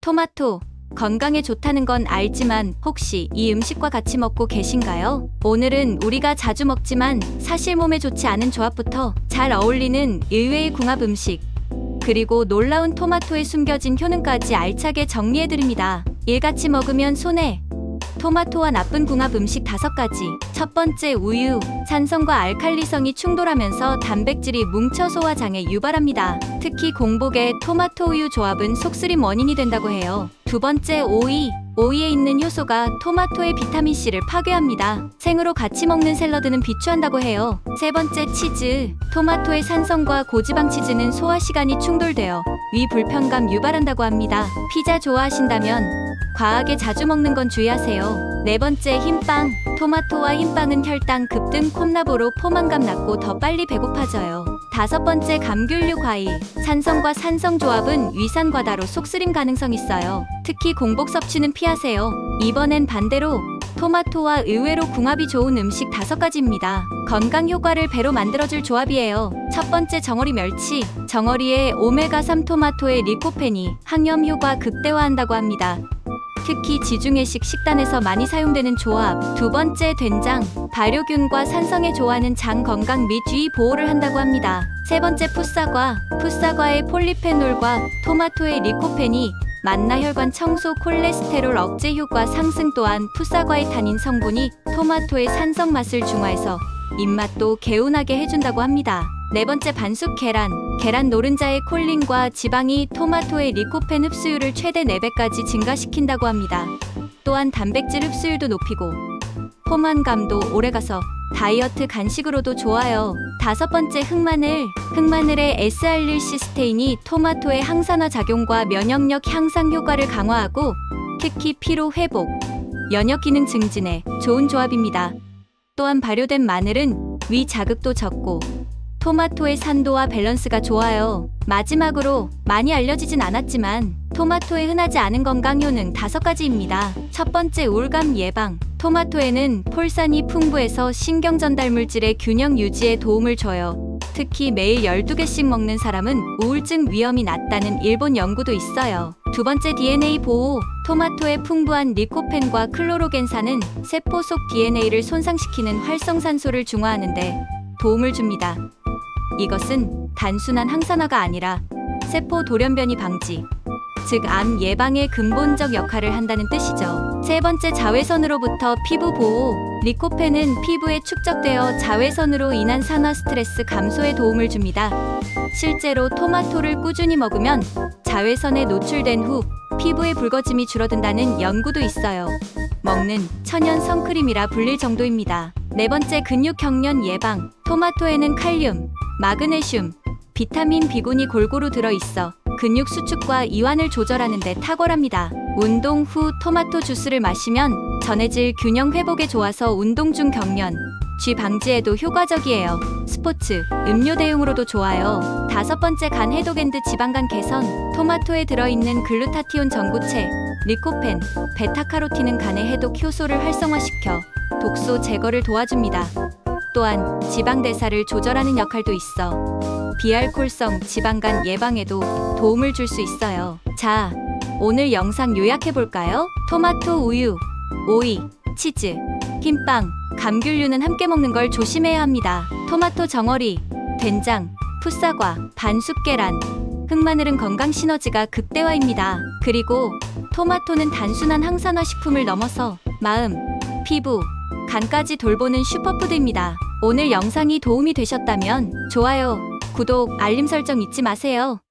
토마토. 건강에 좋다는 건 알지만 혹시 이 음식과 같이 먹고 계신가요? 오늘은 우리가 자주 먹지만 사실 몸에 좋지 않은 조합부터 잘 어울리는 의외의 궁합 음식 그리고 놀라운 토마토에 숨겨진 효능까지 알차게 정리해드립니다. 일같이 먹으면 손해. 토마토와 나쁜 궁합 음식 다섯 가지. 첫 번째 우유. 산성과 알칼리성이 충돌하면서 단백질이 뭉쳐 소화장애 유발합니다. 특히 공복에 토마토 우유 조합은 속쓰림 원인이 된다고 해요. 두 번째 오이. 오이에 있는 효소가 토마토의 비타민C를 파괴합니다. 생으로 같이 먹는 샐러드는 비추한다고 해요. 세 번째 치즈. 토마토의 산성과 고지방 치즈는 소화 시간이 충돌되어 위 불편감 유발한다고 합니다. 피자 좋아하신다면 과하게 자주 먹는 건 주의하세요. 네 번째 흰빵. 토마토와 흰빵은 혈당 급등 콤나보로 포만감 낮고 더 빨리 배고파져요. 다섯 번째 감귤류 과일. 산성과 산성 조합은 위산 과다로 속쓰림 가능성 있어요. 특히 공복 섭취는 피하세요. 이번엔 반대로 토마토와 의외로 궁합이 좋은 음식 다섯 가지입니다. 건강 효과를 배로 만들어줄 조합이에요. 첫 번째 정어리 멸치. 정어리에 오메가3 토마토의 리코펜이 항염 효과 극대화한다고 합니다. 특히 지중해식 식단에서 많이 사용되는 조합. 두 번째 된장. 발효균과 산성에 좋아하는 장 건강 및뒤 보호를 한다고 합니다. 세 번째 풋사과. 풋사과의 폴리페놀과 토마토의 리코펜이 만나 혈관 청소 콜레스테롤 억제 효과 상승 또한 풋사과의 타닌 성분이 토마토의 산성 맛을 중화해서 입맛도 개운하게 해준다고 합니다. 네 번째 반숙 계란. 계란 노른자의 콜린과 지방이 토마토의 리코펜 흡수율을 최대 4배까지 증가시킨다고 합니다. 또한 단백질 흡수율도 높이고 포만감도 오래가서 다이어트 간식으로도 좋아요. 다섯 번째 흑마늘. 흑마늘의 S알릴시스테인이 토마토의 항산화 작용과 면역력 향상 효과를 강화하고 특히 피로 회복, 면역 기능 증진에 좋은 조합입니다. 또한 발효된 마늘은 위 자극도 적고 토마토의 산도와 밸런스가 좋아요. 마지막으로 많이 알려지진 않았지만 토마토에 흔하지 않은 건강 효능 다섯 가지입니다. 첫 번째 우울감 예방. 토마토에는 폴산이 풍부해서 신경 전달 물질의 균형 유지에 도움을 줘요. 특히 매일 12개씩 먹는 사람은 우울증 위험이 낮다는 일본 연구도 있어요. 두 번째 DNA 보호. 토마토의 풍부한 리코펜과 클로로겐산은 세포 속 DNA를 손상시키는 활성산소를 중화하는데 도움을 줍니다. 이것은 단순한 항산화가 아니라 세포 돌연변이 방지, 즉 암 예방의 근본적 역할을 한다는 뜻이죠. 세 번째 자외선으로부터 피부 보호. 리코펜은 피부에 축적되어 자외선으로 인한 산화 스트레스 감소에 도움을 줍니다. 실제로 토마토를 꾸준히 먹으면 자외선에 노출된 후 피부의 붉어짐이 줄어든다는 연구도 있어요. 먹는 천연 선크림이라 불릴 정도입니다. 네 번째 근육 경련 예방. 토마토에는 칼륨, 마그네슘, 비타민 B군이 골고루 들어 있어 근육 수축과 이완을 조절하는 데 탁월합니다. 운동 후 토마토 주스를 마시면 전해질 균형 회복에 좋아서 운동 중 경련, 쥐 방지에도 효과적이에요. 스포츠, 음료 대용으로도 좋아요. 다섯 번째 간 해독 앤드 지방간 개선. 토마토에 들어있는 글루타티온 전구체, 리코펜, 베타카로틴은 간의 해독 효소를 활성화시켜 독소 제거를 도와줍니다. 또한 지방 대사를 조절하는 역할도 있어 비알콜성 지방간 예방에도 도움을 줄 수 있어요. 자, 오늘 영상 요약해 볼까요? 토마토 우유, 오이, 치즈, 흰빵, 감귤류는 함께 먹는 걸 조심해야 합니다. 토마토 정어리, 된장, 풋사과, 반숙 계란, 흑마늘은 건강 시너지가 극대화입니다. 그리고 토마토는 단순한 항산화 식품을 넘어서 마음, 피부, 간까지 돌보는 슈퍼푸드입니다. 오늘 영상이 도움이 되셨다면 좋아요, 구독, 알림 설정 잊지 마세요.